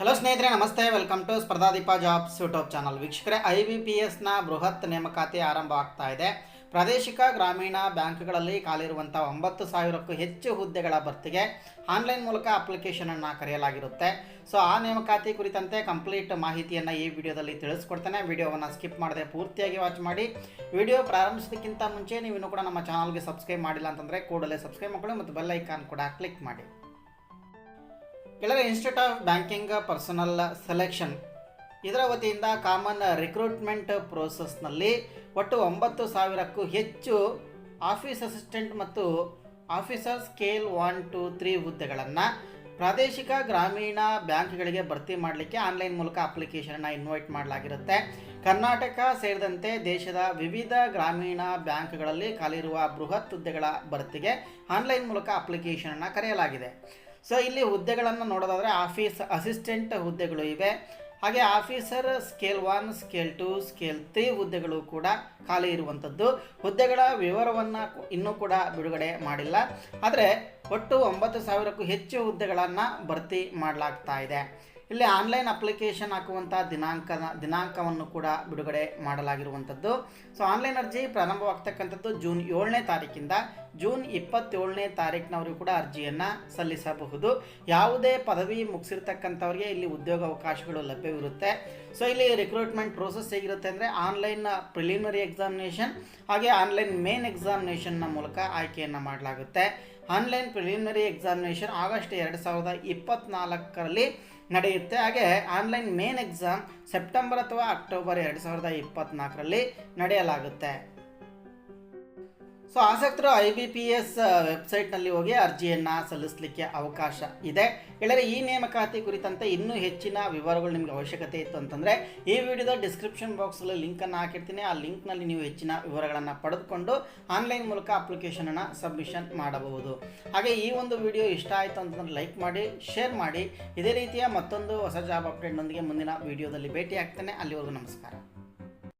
Hello ಸ್ನೇಹಿತರೆ, ನಮಸ್ತೆ. Welcome to Spardhadeepa jobs YouTube channel ವೀಕ್ಷಕರೇ ಐ ಬಿ ಪಿ ಎಸ್ನ ಬೃಹತ್ ನೇಮಕಾತಿ ಆರಂಭ ಆಗ್ತಾ ಇದೆ. ಪ್ರಾದೇಶಿಕ ಗ್ರಾಮೀಣ ಬ್ಯಾಂಕ್ಗಳಲ್ಲಿ ಖಾಲಿರುವಂಥ ಒಂಬತ್ತು ಸಾವಿರಕ್ಕೂ ಹೆಚ್ಚು ಹುದ್ದೆಗಳ ಭರ್ತಿಗೆ ಆನ್ಲೈನ್ ಮೂಲಕ ಅಪ್ಲಿಕೇಶನನ್ನು ಕರೆಯಲಾಗಿರುತ್ತೆ. ಸೊ ಆ ನೇಮಕಾತಿ ಕುರಿತಂತೆ ಕಂಪ್ಲೀಟ್ ಮಾಹಿತಿಯನ್ನು ಈ ವಿಡಿಯೋದಲ್ಲಿ ತಿಳಿಸ್ಕೊಡ್ತೇನೆ. ವಿಡಿಯೋವನ್ನು ಸ್ಕಿಪ್ ಮಾಡದೆ ಪೂರ್ತಿಯಾಗಿ ವಾಚ್ ಮಾಡಿ. ವಿಡಿಯೋ ಪ್ರಾರಂಭಿಸೋದಕ್ಕಿಂತ ಮುಂಚೆ ನೀವು ಇನ್ನೂ ಕೂಡ ನಮ್ಮ ಚಾನಲ್ಗೆ ಸಬ್ಸ್ಕ್ರೈಬ್ ಮಾಡಿಲ್ಲ ಅಂತಂದರೆ ಕೂಡಲೇ ಸಬ್ಸ್ಕ್ರೈಬ್ ಮಾಡ್ಕೊಳ್ಳಿ ಮತ್ತು ಬೆಲ್ ಐಕಾನ್ ಕೂಡ ಕ್ಲಿಕ್ ಮಾಡಿ. ಕೆಳಗೆ institute of banking personnel selection ಇದರ ವತಿಯಿಂದ ಕಾಮನ್ ರಿಕ್ರೂಟ್ಮೆಂಟ್ ಪ್ರೋಸೆಸ್ನಲ್ಲಿ ಒಟ್ಟು ಒಂಬತ್ತು ಸಾವಿರಕ್ಕೂ ಹೆಚ್ಚು ಆಫೀಸ್ ಅಸಿಸ್ಟೆಂಟ್ ಮತ್ತು officer scale one two three ಹುದ್ದೆಗಳನ್ನು ಪ್ರಾದೇಶಿಕ ಗ್ರಾಮೀಣ ಬ್ಯಾಂಕ್ಗಳಿಗೆ ಭರ್ತಿ ಮಾಡಲಿಕ್ಕೆ ಆನ್ಲೈನ್ ಮೂಲಕ ಅಪ್ಲಿಕೇಶನನ್ನು ಇನ್ವೈಟ್ ಮಾಡಲಾಗಿರುತ್ತೆ. ಕರ್ನಾಟಕ ಸೇರಿದಂತೆ ದೇಶದ ವಿವಿಧ ಗ್ರಾಮೀಣ ಬ್ಯಾಂಕ್ಗಳಲ್ಲಿ ಖಾಲಿರುವ ಬೃಹತ್ ಹುದ್ದೆಗಳ ಭರ್ತಿಗೆ ಆನ್ಲೈನ್ ಮೂಲಕ ಅಪ್ಲಿಕೇಶನನ್ನು ಕರೆಯಲಾಗಿದೆ. ಸೊ ಇಲ್ಲಿ ಹುದ್ದೆಗಳನ್ನು ನೋಡೋದಾದರೆ ಆಫೀಸ್ ಅಸಿಸ್ಟೆಂಟ್ ಹುದ್ದೆಗಳು ಇವೆ. ಹಾಗೆ officer scale one, scale two, scale three ಹುದ್ದೆಗಳು ಕೂಡ ಖಾಲಿ ಇರುವಂಥದ್ದು. ಹುದ್ದೆಗಳ ವಿವರವನ್ನು ಇನ್ನೂ ಕೂಡ ಬಿಡುಗಡೆ ಮಾಡಿಲ್ಲ. ಆದರೆ ಒಟ್ಟು ಒಂಬತ್ತು ಸಾವಿರಕ್ಕೂ ಹೆಚ್ಚು ಹುದ್ದೆಗಳನ್ನು ಭರ್ತಿ ಮಾಡಲಾಗ್ತಾ ಇದೆ. ಇಲ್ಲಿ ಆನ್ಲೈನ್ ಅಪ್ಲಿಕೇಶನ್ ಹಾಕುವಂಥ ದಿನಾಂಕದ ದಿನಾಂಕವನ್ನು ಕೂಡ ಬಿಡುಗಡೆ ಮಾಡಲಾಗಿರುವಂಥದ್ದು. ಸೊ ಆನ್ಲೈನ್ ಅರ್ಜಿ ಪ್ರಾರಂಭವಾಗ್ತಕ್ಕಂಥದ್ದು ಜೂನ್ ಏಳನೇ ತಾರೀಕಿಂದ ಜೂನ್ ಇಪ್ಪತ್ತೇಳನೇ ತಾರೀಕಿನವರೆಗೂ ಕೂಡ ಅರ್ಜಿಯನ್ನು ಸಲ್ಲಿಸಬಹುದು. ಯಾವುದೇ ಪದವಿ ಮುಗಿಸಿರ್ತಕ್ಕಂಥವ್ರಿಗೆ ಇಲ್ಲಿ ಉದ್ಯೋಗ ಅವಕಾಶಗಳು ಲಭ್ಯವಿರುತ್ತೆ. ಸೊ ಇಲ್ಲಿ ರಿಕ್ರೂಟ್ಮೆಂಟ್ ಪ್ರೋಸೆಸ್ ಹೇಗಿರುತ್ತೆ ಅಂದರೆ ಆನ್ಲೈನ್ ಪ್ರಿಲಿಮಿನರಿ ಎಕ್ಸಾಮಿನೇಷನ್ ಹಾಗೆ ಆನ್ಲೈನ್ ಮೇನ್ ಎಕ್ಸಾಮಿನೇಷನ್ನ ಮೂಲಕ ಆಯ್ಕೆಯನ್ನು ಮಾಡಲಾಗುತ್ತೆ. ಆನ್ಲೈನ್ ಪ್ರಿಲಿಮಿನರಿ ಎಕ್ಸಾಮಿನೇಷನ್ ಆಗಸ್ಟ್ ಎರಡು ಸಾವಿರದ ಇಪ್ಪತ್ತ್ನಾಲ್ಕರಲ್ಲಿ ನಡೆಯುತ್ತೆ. ಹಾಗೆ ಆನ್ಲೈನ್ ಮೇನ್ ಎಕ್ಸಾಮ್ ಸೆಪ್ಟೆಂಬರ್ ಅಥವಾ ಅಕ್ಟೋಬರ್ ಎರಡು ಸಾವಿರದ ಇಪ್ಪತ್ತ್ನಾಲ್ಕರಲ್ಲಿ ನಡೆಯಲಾಗುತ್ತೆ. ಸೊ ಆಸಕ್ತರು ಐ ಬಿ ಪಿ ಎಸ್ ವೆಬ್ಸೈಟ್ನಲ್ಲಿ ಹೋಗಿ ಅರ್ಜಿಯನ್ನು ಸಲ್ಲಿಸಲಿಕ್ಕೆ ಅವಕಾಶ ಇದೆ. ಹೇಳಿದರೆ ಈ ನೇಮಕಾತಿ ಕುರಿತಂತೆ ಇನ್ನೂ ಹೆಚ್ಚಿನ ವಿವರಗಳು ನಿಮಗೆ ಅವಶ್ಯಕತೆ ಇತ್ತು ಅಂತಂದರೆ ಈ ವಿಡಿಯೋದ ಡಿಸ್ಕ್ರಿಪ್ಷನ್ ಬಾಕ್ಸಲ್ಲಿ ಲಿಂಕನ್ನು ಹಾಕಿರ್ತೀನಿ. ಆ ಲಿಂಕ್ನಲ್ಲಿ ನೀವು ಹೆಚ್ಚಿನ ವಿವರಗಳನ್ನು ಪಡೆದುಕೊಂಡು ಆನ್ಲೈನ್ ಮೂಲಕ ಅಪ್ಲಿಕೇಶನನ್ನು ಸಬ್ಮಿಷನ್ ಮಾಡಬಹುದು. ಹಾಗೆ ಈ ಒಂದು ವಿಡಿಯೋ ಇಷ್ಟ ಆಯಿತು ಅಂತಂದ್ರೆ ಲೈಕ್ ಮಾಡಿ ಶೇರ್ ಮಾಡಿ. ಇದೇ ರೀತಿಯ ಮತ್ತೊಂದು ಹೊಸ ಜಾಬ್ ಅಪ್ಡೇಟ್ನೊಂದಿಗೆ ಮುಂದಿನ ವಿಡಿಯೋದಲ್ಲಿ ಭೇಟಿ ಆಗ್ತೇನೆ ಅಲ್ಲಿವರೆಗೂ ನಮಸ್ಕಾರ.